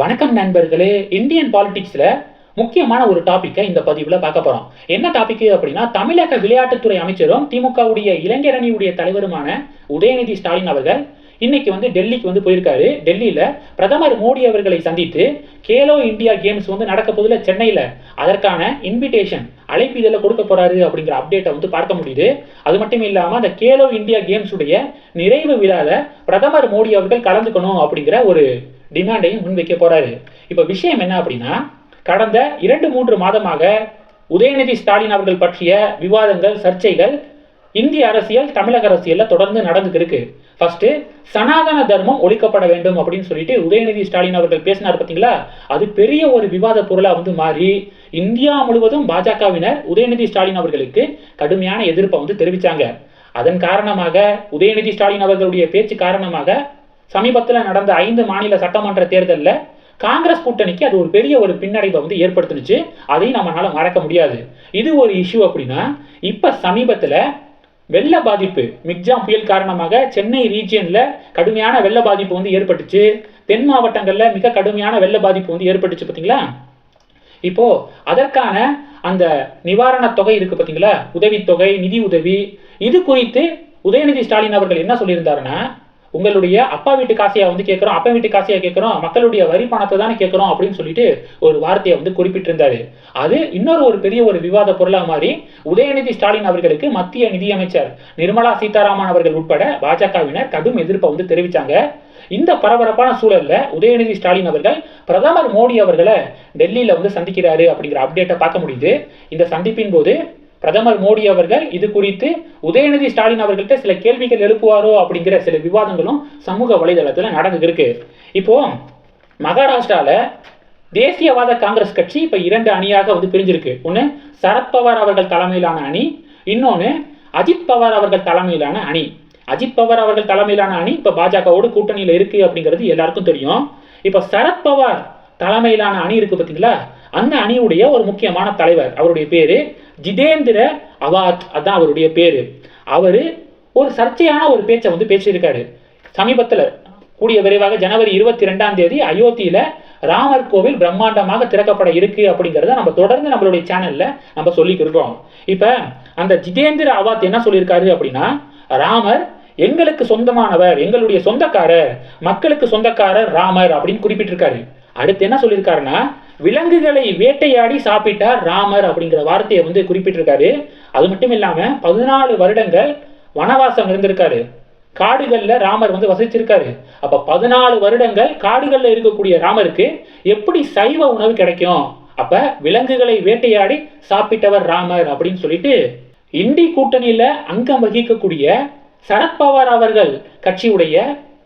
வணக்கம் நண்பர்களே இந்தியன் பாலிடிக்ஸ்ல முக்கியமான ஒரு டாபிக்கை இந்த பதிவில் பார்க்க போறோம். என்ன டாபிக் அப்படின்னா தமிழக விளையாட்டுத்துறை அமைச்சரும் திமுகவுடைய இளைஞரணியுடைய தலைவருமான உதயநிதி ஸ்டாலின் அவர்கள் இன்னைக்கு வந்து டெல்லிக்கு வந்து போயிருக்காரு. டெல்லியில் பிரதமர் மோடி அவர்களை சந்தித்து கேலோ இந்தியா கேம்ஸ் வந்து நடக்க போதில் சென்னையில். அதற்கான இன்விடேஷன் இதில் கொடுக்க போறாரு அப்படிங்கிற அப்டேட்டை வந்து பார்க்க முடியுது. அது மட்டும் இல்லாமல் அந்த கேலோ இந்தியா கேம்ஸ் உடைய நிறைவு விழாவில் பிரதமர் மோடி அவர்கள் கலந்துக்கணும் அப்படிங்கிற ஒரு டிமாண்டையும் முன்வைக்க போறாரு. இப்போ விஷயம் என்ன அப்படின்னா கடந்த இரண்டு மூன்று மாதமாக உதயநிதி ஸ்டாலின் அவர்கள் பற்றிய விவாதங்கள் சர்ச்சைகள் இந்திய அரசியல் தமிழக அரசியலில் தொடர்ந்து நடந்துட்டு இருக்கு. ஃபர்ஸ்ட் சனாதன தர்மம் ஒழிக்கப்பட வேண்டும் அப்படின்னு சொல்லிட்டு உதயநிதி ஸ்டாலின் அவர்கள் பேசினார் பார்த்தீங்களா? அது பெரிய ஒரு விவாத பொருளாக வந்து மாறி இந்தியா முழுவதும் பாஜகவினர் உதயநிதி ஸ்டாலின் அவர்களுக்கு கடுமையான எதிர்ப்பை வந்து தெரிவித்தாங்க அதன் காரணமாக உதயநிதி ஸ்டாலின் அவர்களுடைய பேச்சு காரணமாக சமீபத்தில் நடந்த ஐந்து மாநில சட்டமன்ற தேர்தலில் காங்கிரஸ் கூட்டணிக்கு அது ஒரு பெரிய ஒரு பின்னடைவை வந்து ஏற்படுத்துனுச்சு. அதையும் நம்மளால மறக்க முடியாது. இது ஒரு இஷ்யூ அப்படின்னா இப்போ சமீபத்தில் வெள்ள பாதிப்பு. மிக்ஜாம் புயல் காரணமாக சென்னை ரீஜியன்ல கடுமையான வெள்ள பாதிப்பு வந்து ஏற்பட்டுச்சு. தென் மாவட்டங்களில் மிக கடுமையான வெள்ள பாதிப்பு வந்து ஏற்பட்டுச்சு பார்த்தீங்களா இப்போ அதற்கான அந்த நிவாரணத் தொகை இருக்கு பார்த்தீங்களா உதவித்தொகை நிதி உதவி. இது குறித்து உதயநிதி ஸ்டாலின் அவர்கள் என்ன சொல்லியிருந்தாருன்னா உங்களுடைய அப்பா வீட்டு காசையா வந்து கேட்கிறோம் அப்பா வீட்டு காசையா கேட்கிறோம் மக்களுடைய வரி பணத்தை தானே கேட்கிறோம் அப்படின்னு சொல்லிட்டு ஒரு வார்த்தையை வந்து குறிப்பிட்டிருந்தாரு. அது இன்னொரு ஒரு பெரிய ஒரு விவாத பொருளா மாறி உதயநிதி ஸ்டாலின் அவர்களுக்கு மத்திய நிதியமைச்சர் நிர்மலா சீதாராமன் அவர்கள் உட்பட பாஜகவினர் கடும் எதிர்ப்பை வந்து தெரிவிச்சாங்க. இந்த பரபரப்பான சூழல்ல உதயநிதி ஸ்டாலின் அவர்கள் பிரதமர் மோடி அவர்களை டெல்லியில வந்து சந்திக்கிறாரு அப்படிங்கிற அப்டேட்டை பார்க்க முடியுது. இந்த சந்திப்பின் போது பிரதமர் மோடி அவர்கள் இது குறித்து உதயநிதி ஸ்டாலின் அவர்கள்ட்ட சில கேள்விகள் எழுப்புவாரோ அப்படிங்கிற சில விவாதங்களும் சமூக வலைதளத்தில் நடந்துட்டு இப்போ மகாராஷ்டிராவில் தேசியவாத காங்கிரஸ் கட்சி இப்போ இரண்டு அணியாக வந்து பிரிஞ்சிருக்கு. ஒன்று சரத்பவார் அவர்கள் தலைமையிலான அணி இன்னொன்று அஜித் பவார் அவர்கள் தலைமையிலான அணி. அஜித் பவார் அவர்கள் தலைமையிலான அணி இப்போ பாஜகவோடு கூட்டணியில் இருக்கு அப்படிங்கிறது எல்லாருக்கும் தெரியும். இப்போ சரத்பவார் தலைமையிலான அணி இருக்கு பார்த்தீங்களா அந்த அணியுடைய ஒரு முக்கியமான தலைவர் அவருடைய பேரு ஜிதேந்திர அவாத். அதான் அவருடைய பேரு. அவர் ஒரு சர்ச்சையான ஒரு பேச்சை வந்து பேசியிருக்காரு. சமீபத்தில் கூடிய விரைவாக ஜனவரி இருபத்தி ரெண்டாம் தேதி அயோத்தியில ராமர் கோவில் பிரம்மாண்டமாக திறக்கப்பட இருக்கு அப்படிங்கிறத நம்ம தொடர்ந்து நம்மளுடைய சேனல்ல நம்ம சொல்லிக்கிருக்கோம் இப்போ அந்த ஜிதேந்திர அவாத் என்ன சொல்லியிருக்காரு அப்படின்னா ராமர் எங்களுக்கு சொந்தமானவர் எங்களுடைய சொந்தக்காரர் மக்களுக்கு சொந்தக்காரர் ராமர் அப்படின்னு குறிப்பிட்டிருக்காரு. அடுத்து என்ன சொல்லியிருக்காருன்னா விலங்குகளை வேட்டையாடி சாப்பிட்டார் ராமர் அப்படிங்கிற வார்த்தையை வந்து குறிப்பிட்டிருக்காரு. அது மட்டும் இல்லாம பதினாலு வருடங்கள் வனவாசம் இருந்திருக்காரு. காடுகள்ல ராமர் வந்து வசிச்சிருக்காரு. அப்ப பதினாலு வருடங்கள் காடுகள்ல இருக்கக்கூடிய ராமருக்கு எப்படி சைவ உணவு கிடைக்கும்? அப்ப விலங்குகளை வேட்டையாடி சாப்பிட்டவர் ராமர் அப்படின்னு சொல்லிட்டு இண்டி கூட்டணியில அங்கம் வகிக்கக்கூடிய சரத்பவார் அவர்கள் கட்சியுடைய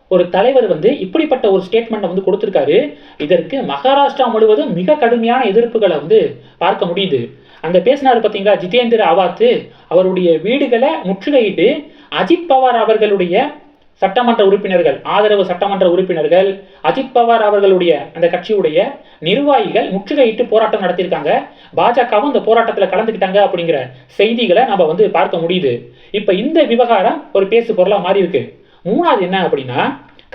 ஒரு தலைவர் வந்து இப்படிப்பட்ட ஒரு ஸ்டேட்மெண்ட்டை வந்து கொடுத்துருக்காரு. இதற்கு மகாராஷ்டிரா முழுவதும் மிக கடுமையான எதிர்ப்புகளை வந்து பார்க்க முடியுது. அந்த பேசினார் பார்த்தீங்களா ஜிதேந்திர அவாத்து? அவருடைய வீடுகளை முற்றுகையிட்டு அஜித் பவார் அவர்களுடைய சட்டமன்ற உறுப்பினர்கள் ஆதரவு சட்டமன்ற உறுப்பினர்கள் அஜித் பவார் அவர்களுடைய அந்த கட்சியுடைய நிர்வாகிகள் முற்றுகையிட்டு போராட்டம் நடத்தியிருக்காங்க. பாஜகவும் இந்த போராட்டத்தில் கலந்துக்கிட்டாங்க அப்படிங்கிற செய்திகளை நம்ம வந்து பார்க்க முடியுது. இப்போ இந்த விவகாரம் ஒரு பேசு பொருளாக மாறி இருக்கு மூணாவது என்ன அப்படின்னா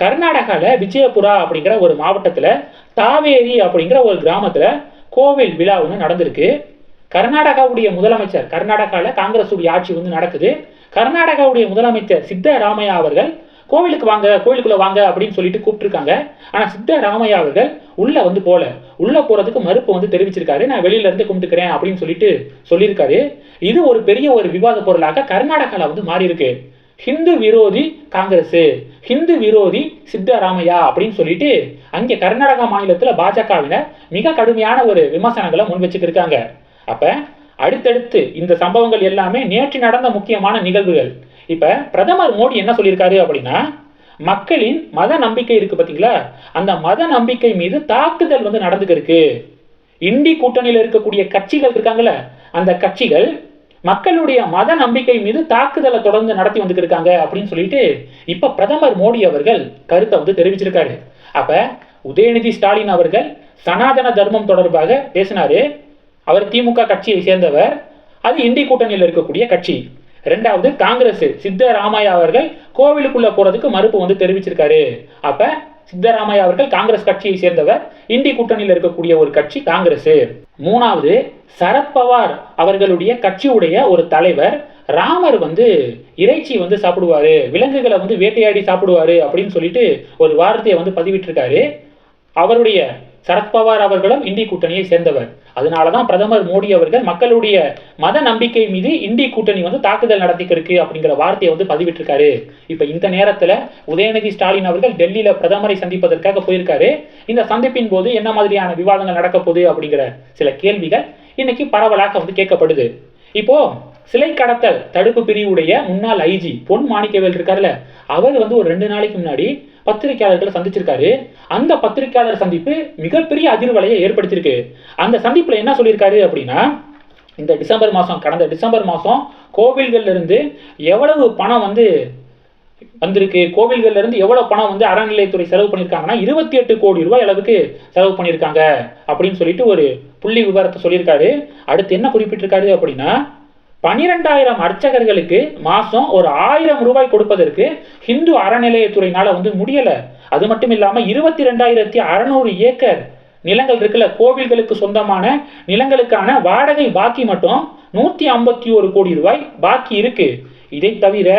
கர்நாடகாவில் விஜயபுரா அப்படிங்கிற ஒரு மாவட்டத்தில் தாவேரி அப்படிங்கிற ஒரு கிராமத்தில் கோவில் விழா ஒன்று நடந்திருக்கு. கர்நாடகாவுடைய முதலமைச்சர் கர்நாடகாவில் காங்கிரஸுடைய ஆட்சி வந்து நடக்குது. கர்நாடகாவுடைய முதலமைச்சர் சித்தராமையா அவர்கள் கோவிலுக்கு வாங்க கோவிலுக்குள்ள வாங்க அப்படின்னு சொல்லிட்டு கூப்பிட்டுருக்காங்க. ஆனால் சித்தராமையா அவர்கள் உள்ள வந்து போல. உள்ள போறதுக்கு மறுப்பு வந்து தெரிவிச்சிருக்காரு. நான் வெளியில இருந்து கும்பிட்டுக்கிறேன் அப்படின்னு சொல்லிட்டு சொல்லியிருக்காரு. இது ஒரு பெரிய ஒரு விவாத பொருளாக கர்நாடகாவில் வந்து மாறி இருக்கு ஹிந்து விரோதி காங்கிரஸ் ஹிந்து விரோதி சித்தராமையா அப்படின்னு சொல்லிட்டு அங்கே கர்நாடகா மாநிலத்தில் பாஜகவினர் மிக கடுமையான ஒரு விமர்சனங்களை முன் வச்சுக்கிருக்காங்க. அப்ப அடுத்தடுத்து இந்த சம்பவங்கள் எல்லாமே நேற்று நடந்த முக்கியமான நிகழ்வுகள். இப்ப பிரதமர் மோடி என்ன சொல்லியிருக்காரு அப்படின்னா மக்களின் மத நம்பிக்கை இருக்கு பார்த்தீங்களா அந்த மத நம்பிக்கை மீது தாக்குதல் வந்து நடந்துக்கு இருக்கு இந்தி கூட்டணியில் இருக்கக்கூடிய கட்சிகள் இருக்காங்கல்ல அந்த கட்சிகள் மக்களுடைய மத நம்பிக்கை மீது தாக்குதலை தொடர்ந்து நடத்தி வந்துட்டு இருக்காங்க அப்படின்னு சொல்லிட்டு இப்ப பிரதமர் மோடி அவர்கள் கருத்தை வந்து தெரிவிச்சிருக்காரு. அப்ப உதயநிதி ஸ்டாலின் அவர்கள் சனாதன தர்மம் தொடர்பாக பேசினாரு. அவர் திமுக கட்சியை சேர்ந்தவர். அது இந்தி கூட்டணியில் இருக்கக்கூடிய கட்சி. ரெண்டாவது காங்கிரஸ் சித்தராமையா அவர்கள் கோவிலுக்குள்ள போறதுக்கு மறுப்பு வந்து தெரிவிச்சிருக்காரு. அப்ப சித்தராமையா அவர்கள் காங்கிரஸ் கட்சியை சேர்ந்தவர் இந்தி கூட்டணியில் இருக்கக்கூடிய ஒரு கட்சி காங்கிரஸ். மூணாவது சரத்பவார் அவர்களுடைய கட்சியுடைய ஒரு தலைவர் ராமர் வந்து இறைச்சி வந்து சாப்பிடுவாரு விலங்குகளை வந்து வேட்டையாடி சாப்பிடுவாரு அப்படின்னு சொல்லிட்டு ஒரு வார்த்தையை வந்து பதிவிட்டிருக்காரு. அவருடைய சரத்பவார் அவர்களும் இந்தி கூட்டணியை சேர்ந்தவர். அதனாலதான் பிரதமர் மோடி அவர்கள் மக்களுடைய மத நம்பிக்கை மீது இந்தி கூட்டணி வந்து தாக்குதல் நடத்திக்கிருக்கு அப்படிங்கிற வார்த்தையை வந்து பதிவிட்டிருக்காரு. இப்ப இந்த நேரத்துல உதயநிதி ஸ்டாலின் அவர்கள் டெல்லியில பிரதமரை சந்திப்பதற்காக போயிருக்காரு. இந்த சந்திப்பின் போது என்ன மாதிரியான விவாதங்கள் நடக்க போகுது அப்படிங்கிற சில கேள்விகள் இன்னைக்கு பரவலாக வந்து கேட்கப்படுது. இப்போ சிலை கடத்தல் தடுப்பு பிரிவுடைய முன்னாள் ஐஜி பொன் மாணிக்கவேல் இருக்காருல்ல அவர் வந்து ஒரு ரெண்டு நாளைக்கு முன்னாடி பத்திரிகையாளர்களை சந்திச்சிருக்காரு. அந்த பத்திரிகையாளர் சந்திப்பு மிகப்பெரிய அதிர்வலையை ஏற்படுத்தியிருக்கு. அந்த சந்திப்பில் என்ன சொல்லியிருக்காரு அப்படின்னா இந்த டிசம்பர் மாதம் கடந்த டிசம்பர் மாதம் கோவில்கள்லேருந்து எவ்வளவு பணம் வந்து வந்திருக்கு கோவில்கள்ல இருந்து எவ்வளவு பணம் வந்து அறநிலையத்துறை செலவு பண்ணியிருக்காங்கன்னா இருபத்தி எட்டு கோடி ரூபாய் அளவுக்கு செலவு பண்ணியிருக்காங்க அப்படின்னு சொல்லிட்டு ஒரு புள்ளி விவரத்தை சொல்லியிருக்காரு. அடுத்து என்ன குறிப்பிட்டிருக்காரு அப்படின்னா பனிரெண்டாயிரம் அர்ச்சகர்களுக்கு மாசம் ஒரு ஆயிரம் ரூபாய் கொடுப்பதற்கு ஹிந்து அறநிலையத்துறையினால வந்து முடியல. அது மட்டும் இல்லாம இருபத்தி ரெண்டாயிரத்தி அறநூறு ஏக்கர் நிலங்கள் இருக்குல்ல கோவில்களுக்கு சொந்தமான நிலங்களுக்கான வாடகை பாக்கி மட்டும் நூத்தி ஐம்பத்தி ஒரு கோடி ரூபாய் பாக்கி இருக்கு. இதை தவிர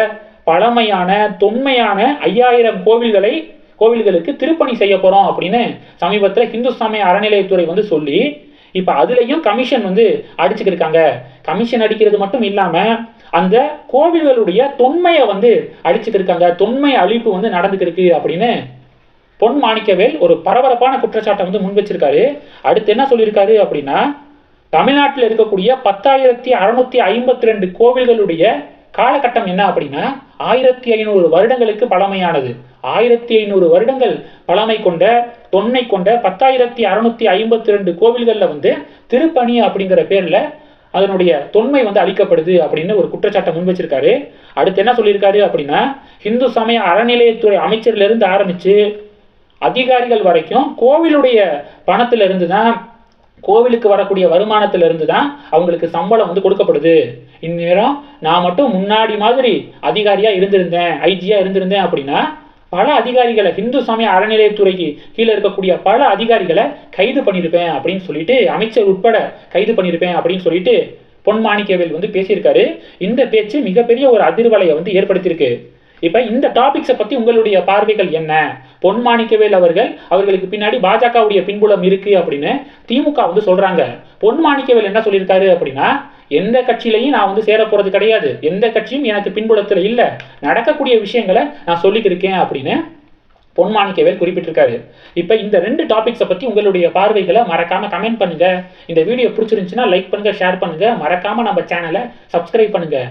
பழமையான தொன்மையான ஐயாயிரம் கோவில்களை கோவில்களுக்கு திருப்பணி செய்ய போறோம் அப்படின்னு சமீபத்தில் இந்து சமய அறநிலையத்துறை வந்து சொல்லி இப்போ அதுலேயும் கமிஷன் வந்து அடிச்சுக்கிருக்காங்க கமிஷன் அடிக்கிறது மட்டும் இல்லாமல் அந்த கோவில்களுடைய தொன்மையை வந்து அடிச்சுக்கிருக்காங்க தொன்மை அழிப்பு வந்து நடந்துக்கிருக்கு அப்படின்னு பொன் மாணிக்கவேல் ஒரு பரபரப்பான குற்றச்சாட்டை வந்து முன் வச்சிருக்காரு. அடுத்து என்ன சொல்லியிருக்காரு அப்படின்னா தமிழ்நாட்டில் இருக்கக்கூடிய பத்தாயிரத்தி அறுநூத்தி ஐம்பத்தி ரெண்டு கோவில்களுடைய காலகட்டம் என்ன அப்படின்னா ஆயிரத்தி ஐநூறு வருடங்களுக்கு பழமையானது. ஆயிரத்தி ஐநூறு வருடங்கள் பழமை கொண்ட தொன்மை கொண்ட பத்தாயிரத்தி அறுநூத்தி ஐம்பத்தி ரெண்டு கோவில்களில் வந்து திருப்பணி அப்படிங்கிற பேர்ல அதனுடைய தொன்மை வந்து அளிக்கப்படுது அப்படின்னு ஒரு குற்றச்சாட்டை முன் வச்சிருக்காரு. அடுத்து என்ன சொல்லியிருக்காரு அப்படின்னா இந்து சமய அறநிலையத்துறை அமைச்சர்ல இருந்து ஆரம்பிச்சு அதிகாரிகள் வரைக்கும் கோவிலுடைய பணத்திலிருந்து தான் கோவிலுக்கு வரக்கூடிய வருமானத்துல இருந்து தான் அவங்களுக்கு சம்பளம் வந்து கொடுக்கப்படுது. இந்நேரம் நான் மட்டும் முன்னாடி மாதிரி அதிகாரியா இருந்திருந்தேன் ஐஜியா இருந்திருந்தேன் அப்படின்னா பல அதிகாரிகளை இந்து சமய அறநிலையத்துறைக்கு கீழே இருக்கக்கூடிய பல அதிகாரிகளை கைது பண்ணியிருப்பேன் அப்படின்னு சொல்லிட்டு அமைச்சர் உட்பட கைது பண்ணியிருப்பேன் அப்படின்னு சொல்லிட்டு பொன் மாணிக்கவேல் வந்து பேசியிருக்காரு. இந்த பேச்சு மிகப்பெரிய ஒரு அதிர்வலையை வந்து ஏற்படுத்தியிருக்கு. இப்போ இந்த டாபிக்ஸை பற்றி உங்களுடைய பார்வைகள் என்ன? பொன் மாணிக்கவேல் அவர்கள் அவர்களுக்கு பின்னாடி பாஜகவுடைய பின்புலம் இருக்குது அப்படின்னு திமுக வந்து சொல்கிறாங்க பொன் மாணிக்கவேல் என்ன சொல்லியிருக்காரு அப்படின்னா எந்த கட்சியிலையும் நான் வந்து சேர போகிறது கிடையாது. எந்த கட்சியும் எனக்கு பின்புலத்தில் இல்லை. நடக்கக்கூடிய விஷயங்களை நான் சொல்லிக்கிருக்கேன் அப்படின்னு பொன் மாணிக்கவேல் குறிப்பிட்டிருக்காரு. இப்போ இந்த ரெண்டு டாபிக்ஸை பற்றி உங்களுடைய பார்வைகளை மறக்காமல் கமெண்ட் பண்ணுங்க. இந்த வீடியோ பிடிச்சிருந்துச்சுன்னா லைக் பண்ணுங்கள் ஷேர் பண்ணுங்கள் மறக்காமல் நம்ம சேனலை சப்ஸ்கிரைப் பண்ணுங்கள்